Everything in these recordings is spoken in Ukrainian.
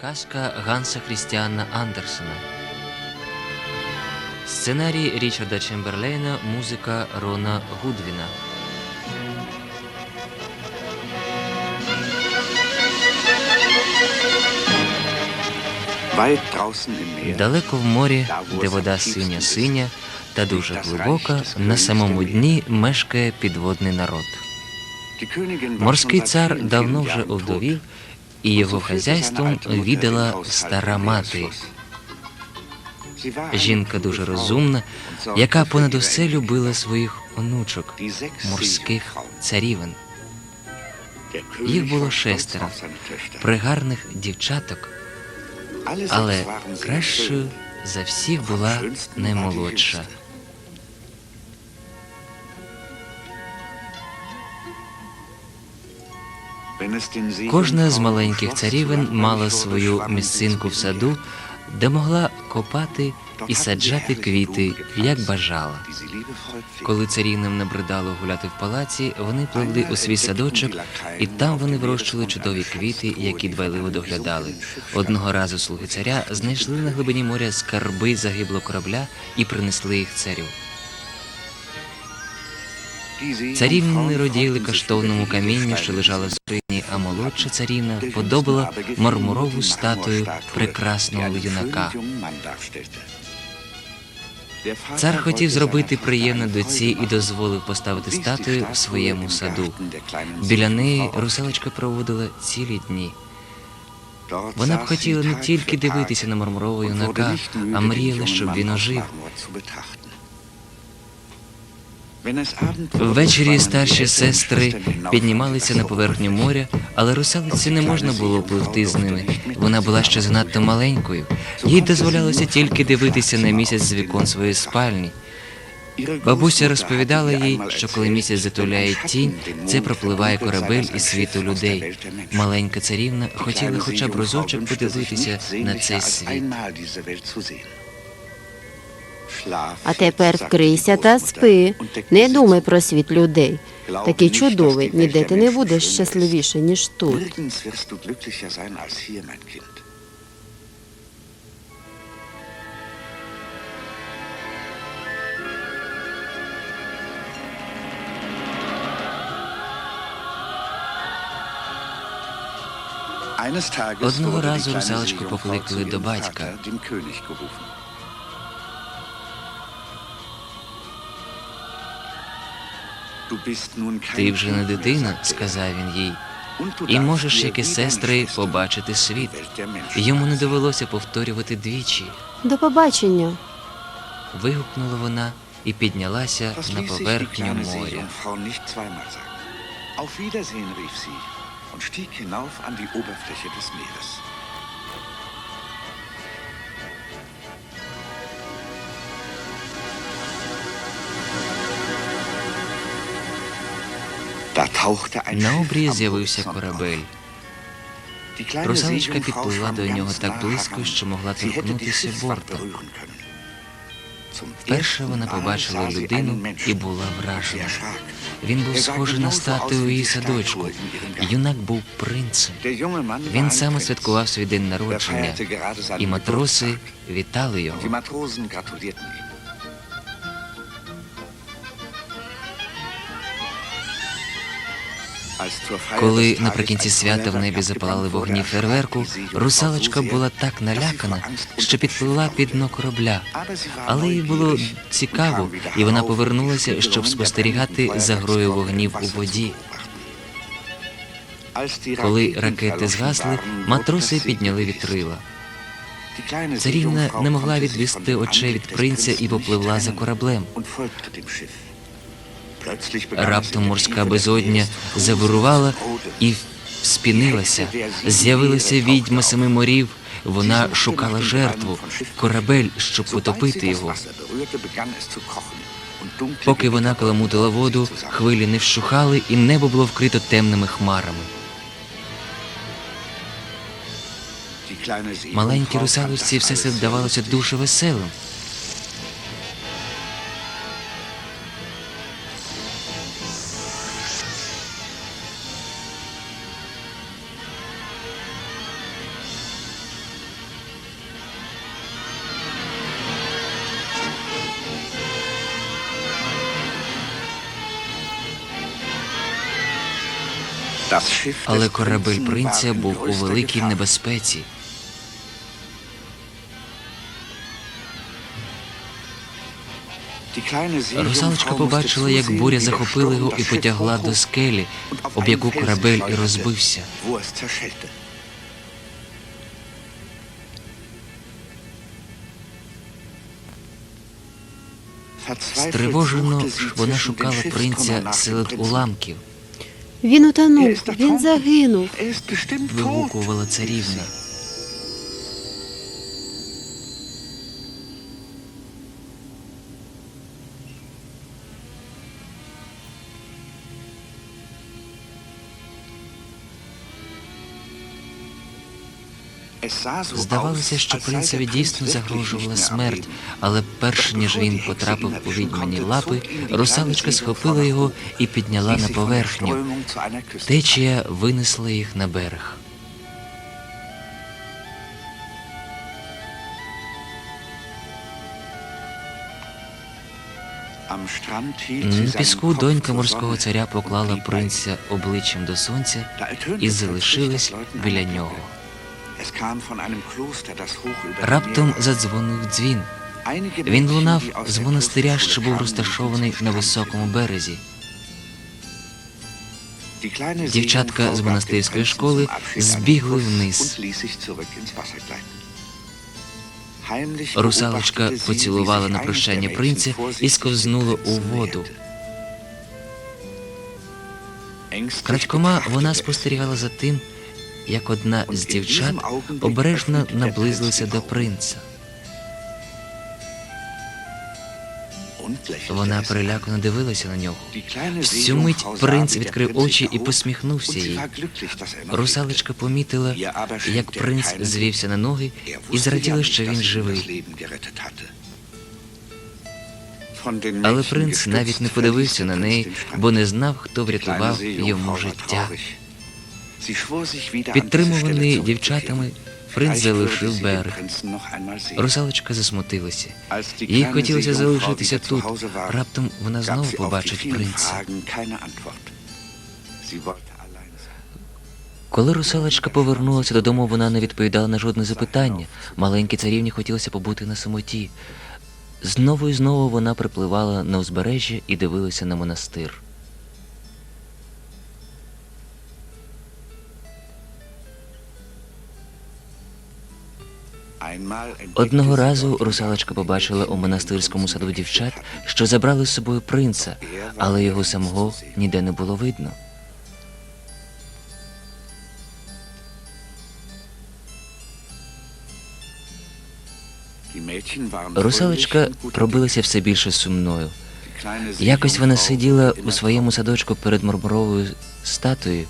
Казка Ганса Хрістіана Андерсена. Сценарій Річарда Чемберлейна, музика Рона Гудвіна. Далеко в морі, де вода синя синя та дуже глибока, на самому дні мешкає підводний народ. Морський цар давно вже овдовів, і його хазяйством віддала стара мати. Жінка дуже розумна, яка понад усе любила своїх онучок, морських царівен. Їх було шестеро, пригарних дівчаток, але кращою за всіх була наймолодша. Кожна з маленьких царівен мала свою місцинку в саду, де могла копати і саджати квіти, як бажала. Коли царівнам набридало гуляти в палаці, вони пливли у свій садочок, і там вони вирощували чудові квіти, які дбайливо доглядали. Одного разу слуги царя знайшли на глибині моря скарби загиблого корабля і принесли їх царю. Царівни роділи каштовному камінню, що лежало в скрині, а молодша царівна подобала мармурову статую прекрасного юнака. Цар хотів зробити приємне доці і дозволив поставити статую в своєму саду. Біля неї русалочка проводила цілі дні. Вона б хотіла не тільки дивитися на мармурового юнака, а мріяла, щоб він ожив. Ввечері старші сестри піднімалися на поверхню моря, але русалиці не можна було пливти з ними. Вона була ще занадто маленькою. Їй дозволялося тільки дивитися на місяць з вікон своєї спальні. Бабуся розповідала їй, що коли місяць затуляє тінь, це пропливає корабель із світу людей. Маленька царівна хотіла хоча б разочок подивитися на цей світ. А тепер вкрийся та спи. Не думай про світ людей. Такий чудовий, ніде ти не будеш щасливіше, ніж тут. Одного разу русалочку покликали до батька. Ти вже не дитина, er. сказав він їй, і можеш, як і сестри, побачити світ. Йому не довелося повторювати двічі. До побачення. Вигукнула вона і піднялася на поверхню моря. Auf Wiedersehen rief sie und stieg hinauf an die Oberfläche des Meeres. На обрії з'явився корабель. Русалочка schwamm до нього так близько, що могла торкнутися. Zum Вперше вона побачила людину і була вражена. Він був Er схожий на статую її садочку. Юнак був принцем. Він саме святкував свій день народження, Er і матроси вітали його. Коли наприкінці свята в небі запалали вогні фейерверку, русалочка була так налякана, що Schiff під дно корабля. Але їй було цікаво, і вона повернулася, щоб спостерігати за грою вогнів у воді. Коли ракети згасли, матроси підняли вітрила. Царівна не могла відвести очей від принця і попливла за кораблем. Раптом морська безодня завирувала і спінилася. З'явилася відьма семи морів. Вона шукала жертву, корабель, щоб потопити його. Поки вона каламутила воду, хвилі не вщухали, і небо було вкрито темними хмарами. Маленькій русалочці все це вдавалося дуже веселим. Але корабель принця був у великій небезпеці. Русалочка побачила, як буря захопила його і потягла до скелі, об яку корабель і розбився. Стривожено вона шукала принця серед уламків, Він утонув, він загинув. Вигукувала царівна. Здавалося, що принцеві дійсно загрожувала смерть, але перш ніж він потрапив у відьмані лапи, русалочка схопила його і підняла на поверхню. Течія винесла їх на берег. На піску донька морського царя поклала принця обличчям до сонця і залишилась біля нього. Раптом задзвонив дзвін. Він лунав з монастиря, що був розташований на високому березі. Дівчатка з монастирської школи збігли вниз. Русалочка поцілувала на прощання принця і сковзнула у воду. Крадькома вона er спостерігала за тим, як одна з дівчат обережно наблизилася до принца. Вона перелякано дивилася на нього. В цю мить принц відкрив очі і посміхнувся їй. er Русалочка помітила, як er принц звівся на ноги Er і зраділа, що він живий. Але принц навіть не подивився на неї, бо не знав, хто врятував йому життя. Підтримуваний дівчатами, принц залишив берег. Русалочка засмутилася. Їй хотілося залишитися тут. Раптом вона знову побачить принца. Коли русалочка повернулася додому, вона не відповідала на жодне запитання. Маленькій царівні хотілося побути на самоті. Знову і знову вона припливала на узбережжя і дивилася на монастир. Одного разу русалочка побачила у монастирському саду дівчат, що забрали з собою принца, але його самого ніде не було видно. Русалочка fröhlich und guter робилася все більше сумною. Якось вона сиділа у своєму садочку перед мармуровою статуєю.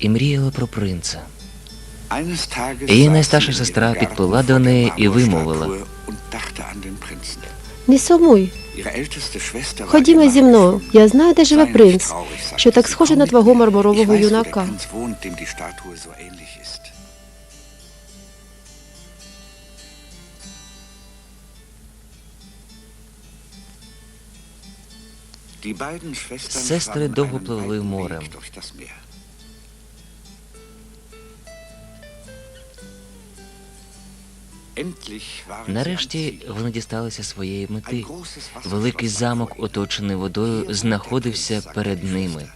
І мріяла про принца. Її найстарша сестра vor до неї і вимовила. Не сумуй, ходімо зі мною. Я знаю, де живе принц, що так схоже на твого мармурового юнака. Сестри довго пливли морем. Нарешті вони дісталися своєї мети. Великий замок, оточений водою, знаходився перед ними,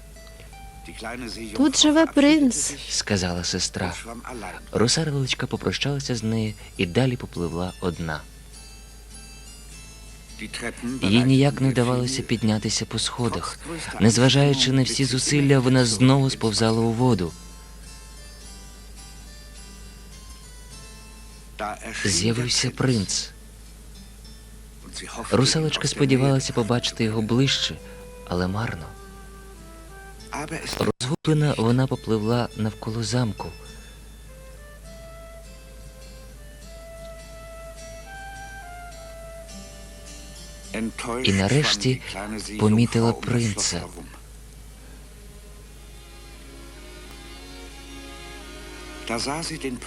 Тут живе принц. сказала сестра. Русалочка попрощалася з нею і далі попливла одна. Їй ніяк не вдавалося піднятися по сходах. Незважаючи на всі зусилля, вона знову сповзала у воду. З'явився принц. Русалочка сподівалася побачити його ближче, але марно. Розгублена вона попливла навколо замку. І нарешті помітила принца.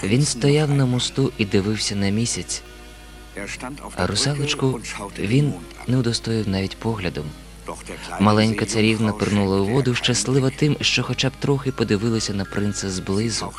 Він стояв на мосту і дивився на місяць, а русалочку він не удостоїв навіть поглядом. Маленька царівна пирнула у воду, щаслива тим, що хоча б трохи подивилася на принца зблизу.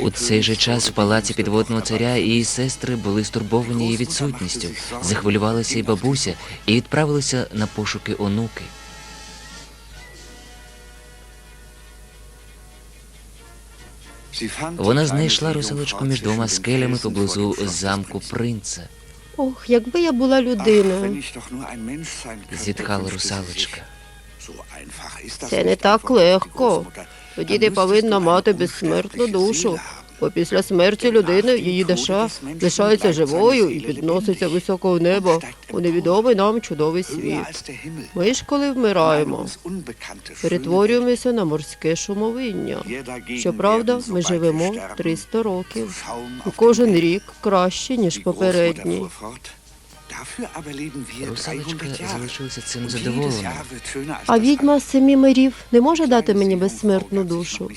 У цей же час в палаці підводного царя і її сестри були стурбовані її відсутністю, захвилювалася і бабуся, і відправилися на пошуки онуки. Вона знайшла русалочку між двома скелями поблизу замку принца. Ох, якби я була людиною. könnte, Зітхала русалочка. Це не так легко. Тоді ти повинна мати безсмертну душу. Бо після смерті людини її душа лишається живою і підноситься високо в небо у невідомий нам чудовий світ. Ми ж, коли вмираємо, перетворюємося на морське шумовиння. Щоправда, ми живемо wir 300 років, і кожен рік краще, ніж попередній. Dafür aber leben wir 300 Русалочка Jahre. залишилася цим Und jedes задоволена. Jahr wird schöner als А das відьма з семи мирів не може дати мені безсмертну душу.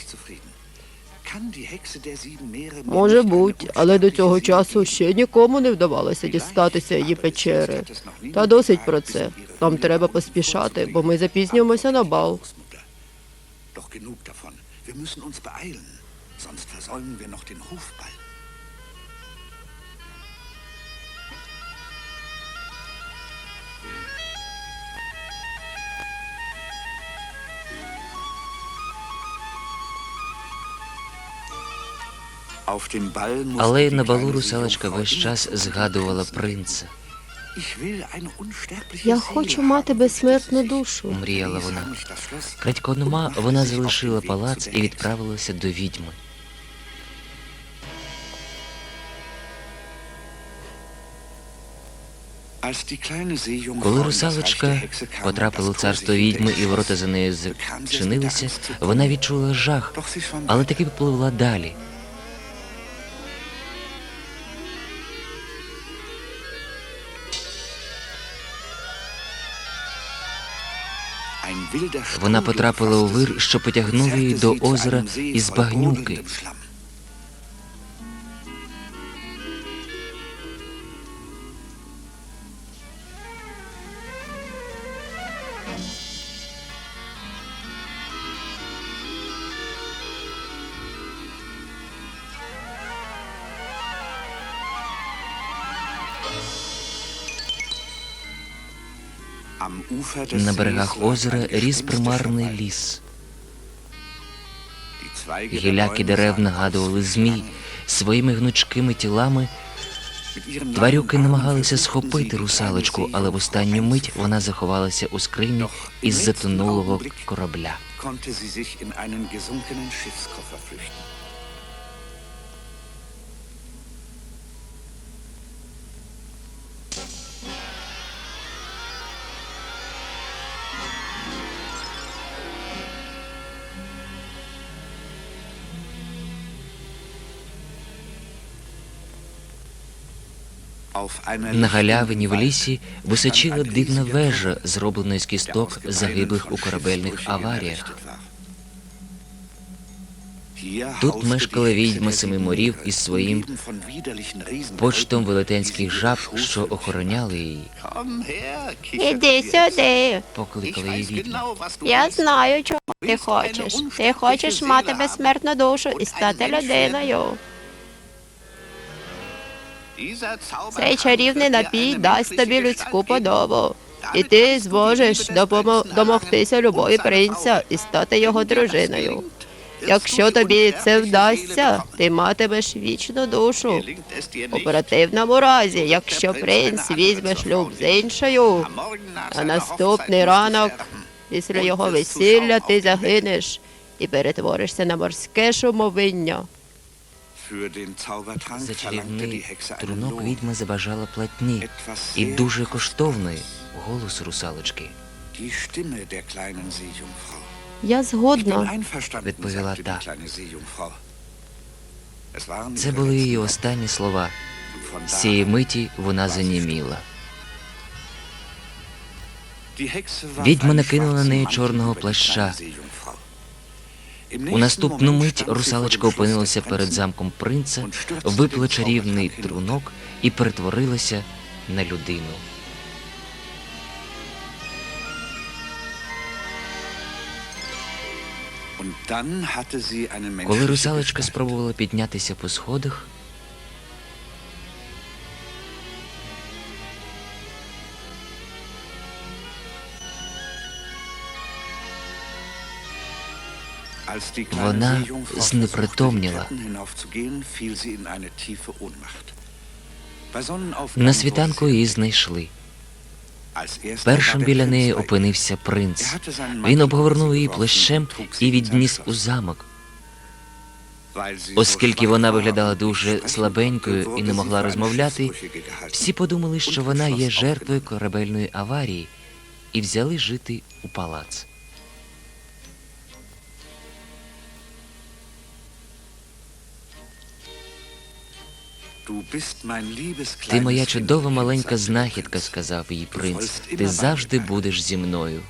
Може бути, але до цього часу ще нікому не вдавалося дістатися її печери. Та досить про це. Нам треба поспішати, бо ми запізнюємося на бал. Doch genug davon. Wir müssen uns beeilen, sonst versäumen wir noch den Hofball. Але на балу русалочка весь час згадувала принца. Я хочу мати безсмертну душу. Мріяла вона. und machte вона залишила палац і відправилася до відьми. Коли русалочка потрапила Tor царство відьми і ворота за нею zu вона відчула жах, але таки попливла далі. Вона потрапила у вир, що потягнув її до озера із багнюки. На берегах озера ріс примарний ліс. Гіляки дерев нагадували змій. Своїми гнучкими тілами тварюки намагалися схопити русалочку, але в останню мить вона заховалася у скрині із затонулого корабля. На галявині в лісі височила дивна вежа, зроблена з кісток загиблих у корабельних аваріях. Тут мешкала відьма семи морів із своїм почтом велетенських жаб, що охороняли її. Іди сюди. Покликала її відьма. Я знаю, чого ти хочеш. Ти хочеш мати безсмертну душу і стати людиною. Цей чарівний напій дасть тобі людську подобу. І ти зможеш домогтися любові принця і стати його дружиною. Якщо тобі це вдасться, ти матимеш вічну душу. У противному разі, якщо принц візьме шлюб з іншою, а наступний ранок після його весілля ти загинеш і перетворишся на морське шумовиння. Für За чарівний трунок відьма забажала платні і дуже коштовної голос русалочки. Я згодна. Відповіла та. Це були її останні слова. З цієї миті вона заніміла. Відьма накинула на неї чорного плаща. У наступну мить русалочка опинилася перед замком принца, випила чарівний трунок і перетворилася на людину. Коли русалочка спробувала піднятися по сходах, вона знепритомніла. на світанку її знайшли. Першим біля неї опинився принц. Він обгорнув її плащем і відніс у замок. Оскільки вона виглядала дуже слабенькою і не могла розмовляти, всі подумали, що вона є жертвою корабельної аварії, і взяли жити у палац. Ти моя чудова маленька знахідка, сказав їй принц. Ти завжди будеш зі мною.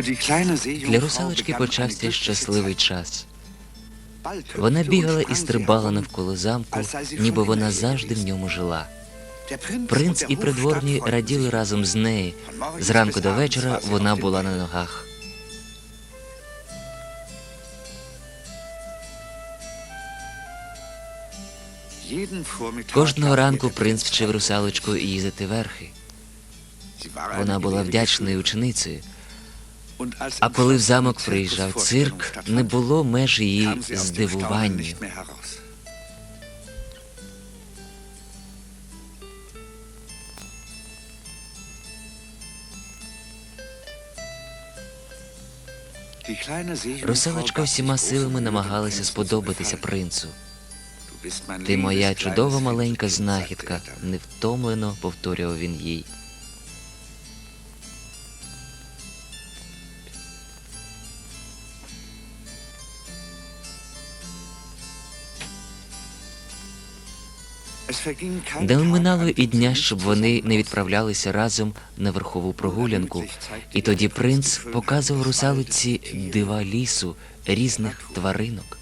Для русалочки почався щасливий час. Вона бігала і стрибала навколо замку, ніби вона завжди в ньому жила. Принц і придворні раділи разом з нею. Зранку до вечора вона була на ногах. Кожного ранку принц вчив русалочку їздити верхи. Вона була вдячною ученицею. А коли в замок приїжджав цирк, не було меж її здивуванню. Русалочка всіма силами намагалася сподобатися принцу. Ти моя чудова маленька знахідка, невтомлено повторював він їй. Не минало і дня, щоб вони не відправлялися разом на верхову прогулянку. І тоді принц показував русалиці дива лісу різних тваринок.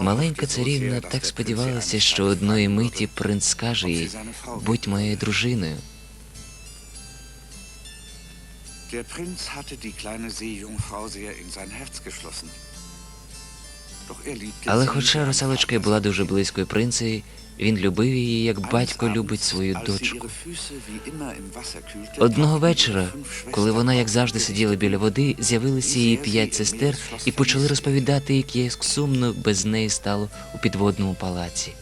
Маленька царівна так сподівалася, що одної миті принц скаже їй будь моєю дружиною. Der Prinz hatte die kleine Seejungfrau sehr in sein Herz geschlossen. Er Але хоча русалочка була дуже близькою принцею, він любив її, як батько любить свою дочку. Одного вечора, коли вона, як завжди, сиділа біля води, з'явилися її п'ять сестер і почали розповідати, як сумно без неї стало у підводному палаці.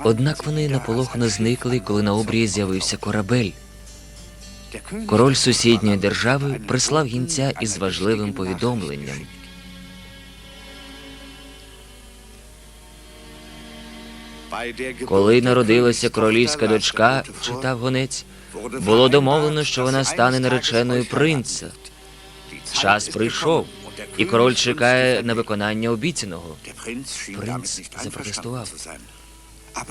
Однак вони наполохано зникли, коли на обрії з'явився корабель. Король сусідньої держави прислав гінця із важливим повідомленням. Коли народилася королівська дочка, читав гонець, було домовлено, що вона стане нареченою принца. Час прийшов, і король чекає на виконання обіцяного. Принц запротестував.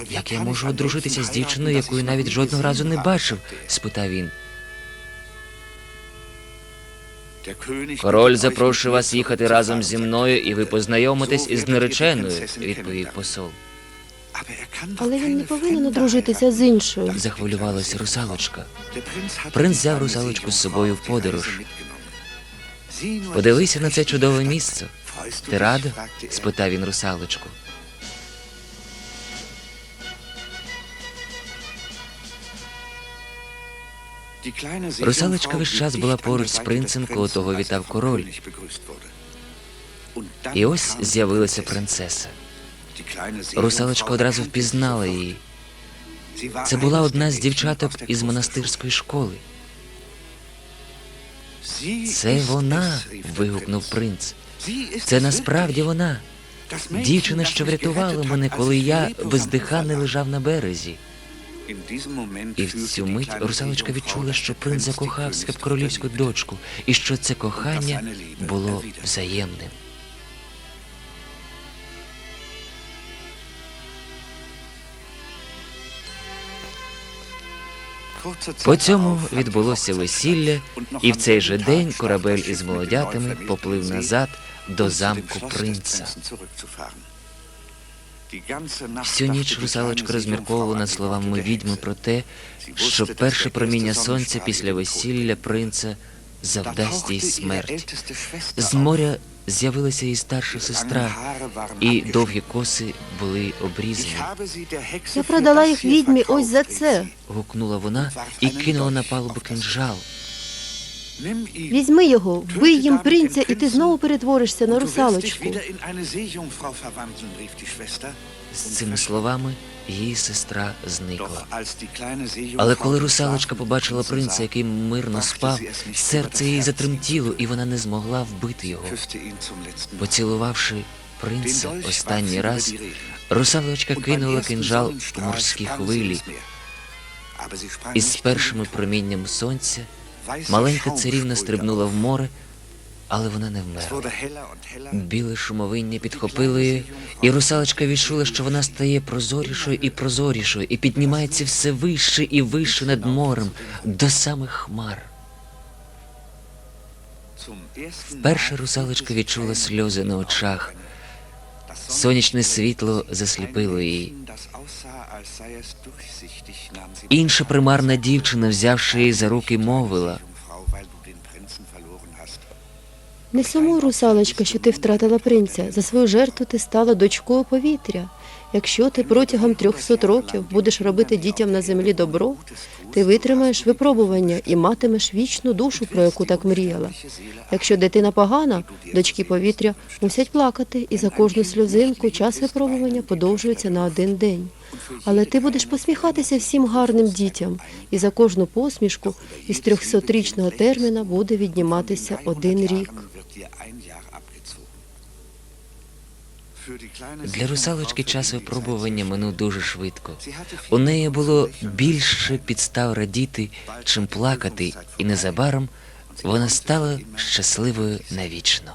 Як я можу одружитися з дівчиною, яку я навіть жодного разу не бачив? спитав він. Король запрошує вас їхати разом зі мною, і ви познайомитесь із нареченою, відповів посол. Але він не повинен одружитися з іншою. Захвилювалася русалочка. Принц взяв русалочку з собою в подорож. Подивися на це чудове місце. Ти рада? спитав він русалочку. Русалочка весь час була поруч з принцем, коли того вітав король. І ось з'явилася принцеса. Русалочка одразу впізнала її. Це була одна з дівчаток із монастирської школи. Це вона. вигукнув принц. Це насправді вона. Дівчина, що врятувала мене, коли я бездиханий лежав на березі. І в цю мить русалочка відчула, що принц закохався в королівську дочку, і що це кохання було взаємним. По цьому відбулося весілля, і в цей же день корабель із молодятами поплив назад до замку принца. Всю ніч русалочка розмірковувала над словами відьми про те, що перше проміння сонця після весілля принца завдасть їй смерть. З моря з'явилася її старша сестра, і довгі коси були обрізані. Я продала їх відьмі ось за це. Гукнула вона і кинула на палубу кинжал. Візьми його, вбий їм принця, і ти знову перетворишся на русалочку. З цими словами її сестра зникла. Але коли русалочка побачила принца, який мирно спав, серце її затремтіло, і вона не змогла вбити його. Поцілувавши принца останній раз, русалочка кинула кинжал у морські хвилі, і з першими промінням сонця маленька царівна стрибнула в море, але вона не вмерла. Біле шумовиння підхопило її, і русалочка відчула, що вона стає прозорішою і прозорішою, і піднімається все вище і вище над морем, до самих хмар. Вперше русалочка відчула сльози на очах. Сонячне світло засліпило її. Інша примарна дівчина, взявши її за руки, мовила. Не сумуй, русалочка, що ти втратила принця. За свою жертву ти стала дочкою повітря. Якщо ти протягом трьохсот років будеш робити дітям на землі добро, ти витримаєш випробування і матимеш вічну душу, про яку так мріяла. Якщо дитина погана, дочки повітря мусять плакати, і за кожну сльозинку час випробування подовжується на один день. Але ти будеш посміхатися всім гарним дітям, і за кожну посмішку із трьохсотрічного терміна буде відніматися один рік. Для русалочки час випробування минув дуже швидко. У неї було більше підстав радіти, чим плакати, і незабаром вона стала щасливою навічно.